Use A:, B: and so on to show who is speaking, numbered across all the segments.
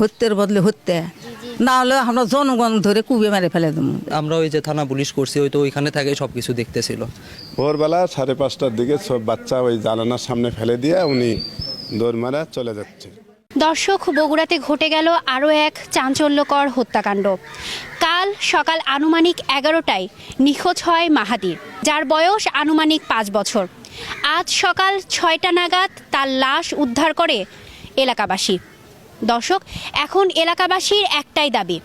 A: হত্যের বদলে হত্যা। না হলে আমরা জনগণ ধরে কুবে মেরে ফেলে দেবো।
B: আমরা ওই যে থানা পুলিশ করছি ওই তো ওইখানে থেকে সব কিছু দেখতেছিল।
C: ভোরবেলা সাড়ে পাঁচটার দিকে সব বাচ্চা ওই জানালার সামনে ফেলে দিয়ে উনি দৌড় মারা চলে যাচ্ছে।
D: দর্শক বগুড়াতে ঘটে গেল আরও এক চাঞ্চল্যকর হত্যাকাণ্ড। কাল সকাল আনুমানিক এগারোটায় নিখোঁজ হয় মাহাদির যার বয়স আনুমানিক পাঁচ বছর। আজ সকাল ছয়টা নাগাদ তার লাশ উদ্ধার করে এলাকাবাসী। দর্শক, এখন এলাকাবাসীর একটাই দাবি,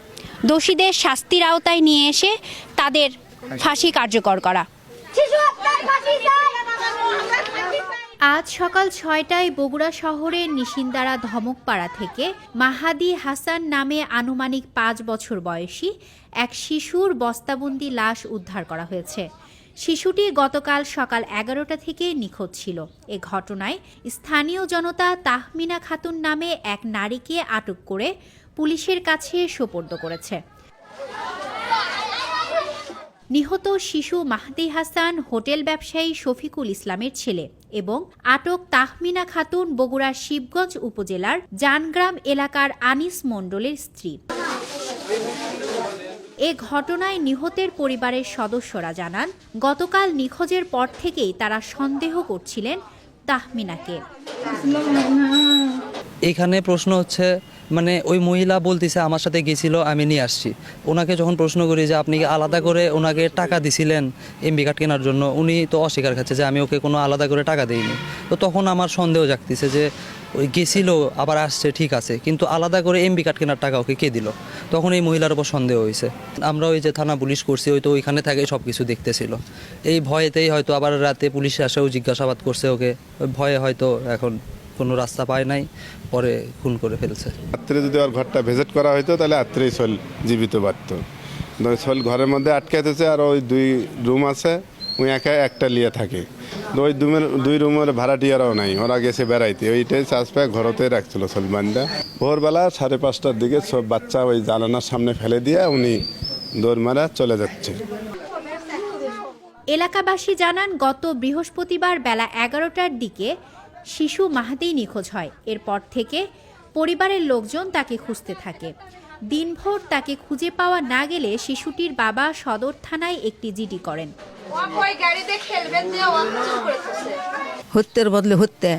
D: দোষীদের শাস্তির আওতায় নিয়ে এসে তাদের ফাঁসি কার্যকর করা। আজ সকাল ছয়টায় বগুড়া শহরের নিশিন্দারা ধমকপাড়া থেকে মাহাদি হাসান নামে আনুমানিক পাঁচ বছর বয়সী এক শিশুর বস্তাবন্দি লাশ উদ্ধার করা হয়েছে। শিশুটি গতকাল সকাল এগারোটা থেকে নিখোঁজ ছিল। এ ঘটনায় স্থানীয় জনতা তাহমিনা খাতুন নামে এক নারীকে আটক করে পুলিশের কাছে সোপর্দ করেছে। নিহত শিশু মাহদি হাসান হোটেল ব্যবসায়ী শফিকুল ইসলামের ছেলে এবং আটক তাহমিনা খাতুন বগুড়ার শিবগঞ্জ উপজেলার জানগ্রাম এলাকার আনিস মণ্ডলের স্ত্রী। এ ঘটনায় নিহতের পরিবারের সদস্যরা জানান, গতকাল নিখোঁজের পর থেকেই তারা সন্দেহ করছিলেন তাহমিনাকে।
B: এখানে প্রশ্ন হচ্ছে মানে ওই মহিলা বলতেছে, আমার সাথে গেছিল, আমি নিয়ে আসছি। ওনাকে যখন প্রশ্ন করি যে, আপনি আলাদা করে ওনাকে টাকা দিছিলেন এমবি কার্ড কেনার জন্য? উনি তো অস্বীকার খাচ্ছে যে, আমি ওকে কোনো আলাদা করে টাকা দিইনি। তো তখন আমার সন্দেহ জাগতেছে যে ওই গেছিল আবার আসছে, ঠিক আছে। কিন্তু আলাদা করে এমবি কার্ড কেনার টাকা ওকে কে দিল? তখন এই মহিলার উপর সন্দেহ হয়েছে। আমরা ওই যে থানা পুলিশ করছি, ওই তো ওইখানে থেকে সব কিছু দেখতেছিল। এই ভয়েতেই হয়তো আবার রাতে পুলিশ আসেও জিজ্ঞাসাবাদ করছে ওকে। ওই ভয়ে হয়তো এখন কোনো রাস্তা পায় নাই, পরে খুন করে ফেলছে।
C: রাত্রে যদি ওর ঘরটা ভিজিট করা হতো তাহলে রাত্রেই সোল জীবিত পারত সোল ঘরের মধ্যে আটকে দিতেছে আর ওই দুই রুম আছে। ওই একা একটা লিয়ে থাকে। ওই রুমের দুই রুমের ভাড়াটিয়ারাও নাই, ওরা গেছে বেড়াইতে। ওইটাই চাষ পায় ঘরতে রাখছিল সলমানটা ভোরবেলা সাড়ে পাঁচটার দিকে সব বাচ্চা ওই জানালার সামনে ফেলে দিয়ে উনি দৌড় মারা চলে যাচ্ছে।
D: এলাকাবাসী জানান, গত বৃহস্পতিবার বেলা এগারোটার দিকে শিশু মাহাদি নিখোঁজ হয়। এরপর থেকে পরিবারের লোকজন তাকে খুঁজতে থাকে। দিনভর তাকে খুঁজে পাওয়া না গেলে শিশুটির বাবা সদর থানায় একটি জিডি করেন।
A: হত্যের বদলে হত্যা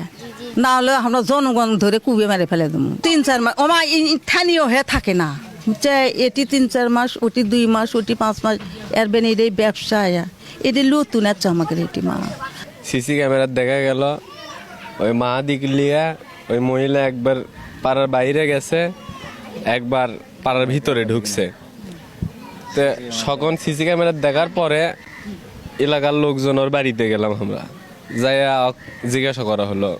A: না হলে আমরা জনগণ ধরে কুবে মেরে ফেলে দেবো। তিন চার মাস ওমা স্থানীয় হয়ে থাকে না। যে এটি তিন চার মাস ওটি দুই মাস ওটি পাঁচ মাস এর বেন এটাই ব্যবসা এটি লুতুন আছে আমাকে এটি মা।
E: সিসি ক্যামেরার দেখা গেল। ওই মা দিক লিয়া ওই মহিলা একবার পাড়ার বাইরে গেছে একবার পাড়ার ভিতরে ঢুকছে। তো সকন সিসি ক্যামেরার দেখার পরে এলাকার লোকজনের বাড়িতে গেলাম আমরা। যাইয়া জিজ্ঞাসা করা হলো,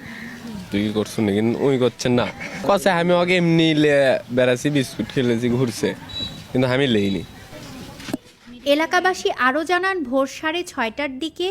E: তুই কি করছ নাকি? ওই করছেন না। কছে আমি ওকে এমনি বেড়াছি বিস্কুট খেলেছি ঘুরছে, কিন্তু আমি লেইনি।
D: এলাকাবাসী আরও জানান, ভোর সাড়ে ছয়টার দিকে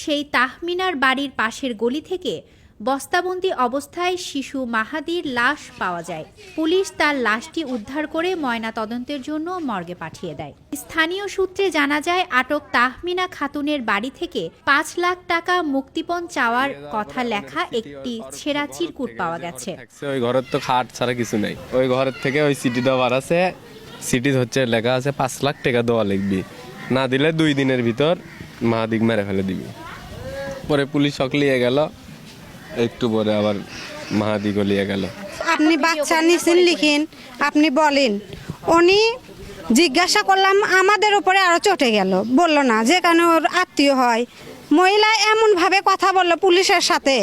D: সেই তাহমিনার বাড়ির পাশের গলি থেকে বস্তাবন্দি অবস্থায় শিশু মাহাদির লাশ পাওয়া যায়। পুলিশ তার লাশটি উদ্ধার করে ময়না তদন্তের জন্য মর্গে পাঠিয়ে দেয়। স্থানীয় সূত্রে জানা যায়, আটক তাহমিনা খাতুনের বাড়ি থেকে পাঁচ লাখ টাকা মুক্তিপণ চাওয়ার কথা লেখা একটি ছেঁড়া চিরকুট পাওয়া গেছে।
E: ওই ঘরের তো খাট ছাড়া কিছু নাই। ওই ঘরের থেকে ওই সিটিটা বার আছে। সিটি হচ্ছে লেখা আছে, পাঁচ লাখ টাকা দেওয়া লিখবি। না দিলে দুই দিনের ভিতর মাহাদিক মেরে ফেলে দিবি। পরে পুলিশ সকলিয়ে গেল। একটু পরে আবার মাহাদিকও লিয়ে গেল।
F: আপনি বাচ্চা নিছেন লিখিন আপনি বলেন। উনি জিজ্ঞাসা করলাম আমাদের উপরে আরও চটে গেল। বলল না যে কেন ওর আত্মীয় হয়। মহিলা এমনভাবে কথা বলল পুলিশের সাথে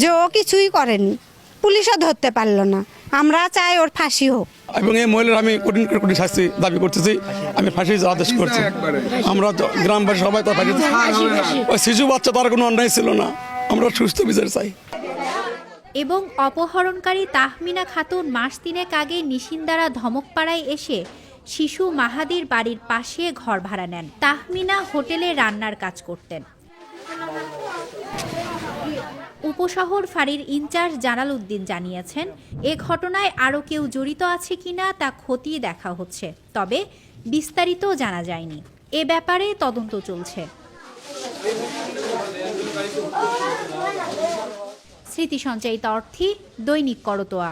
F: যে ও কিছুই করেনি। পুলিশও ধরতে পারল না। আমরা চাই ওর ফাঁসি হোক।
G: এবং এই মহিলার আমি কঠিন করে কঠিন শাস্তি দাবি করতেছি। আমি ফাঁসি আদেশ করছি। আমরা তো গ্রামবাসী সবাই তো ফাঁসি ওই শিশু বাচ্চা তার কোনো অন্যায় ছিল না। আমরা সুস্থ বিচার চাই।
D: এবং অপহরণকারী তাহমিনা খাতুন মাস তিনেক আগে নিশিন্দারা ধমকপাড়ায় এসে শিশু মাহাদির বাড়ির পাশে ঘর ভাড়া নেন। তাহমিনা হোটেলে রান্নার কাজ করতেন। উপশহর ফাঁড়ির ইনচার্জ জালাল উদ্দিন জানিয়েছেন, এ ঘটনায় আরও কেউ জড়িত আছে কিনা তা খতিয়ে দেখা হচ্ছে, তবে বিস্তারিত জানা যায়নি। এ ব্যাপারে তদন্ত চলছে। স্মৃতি সঞ্চয়িত অর্থী দৈনিক করতোয়া।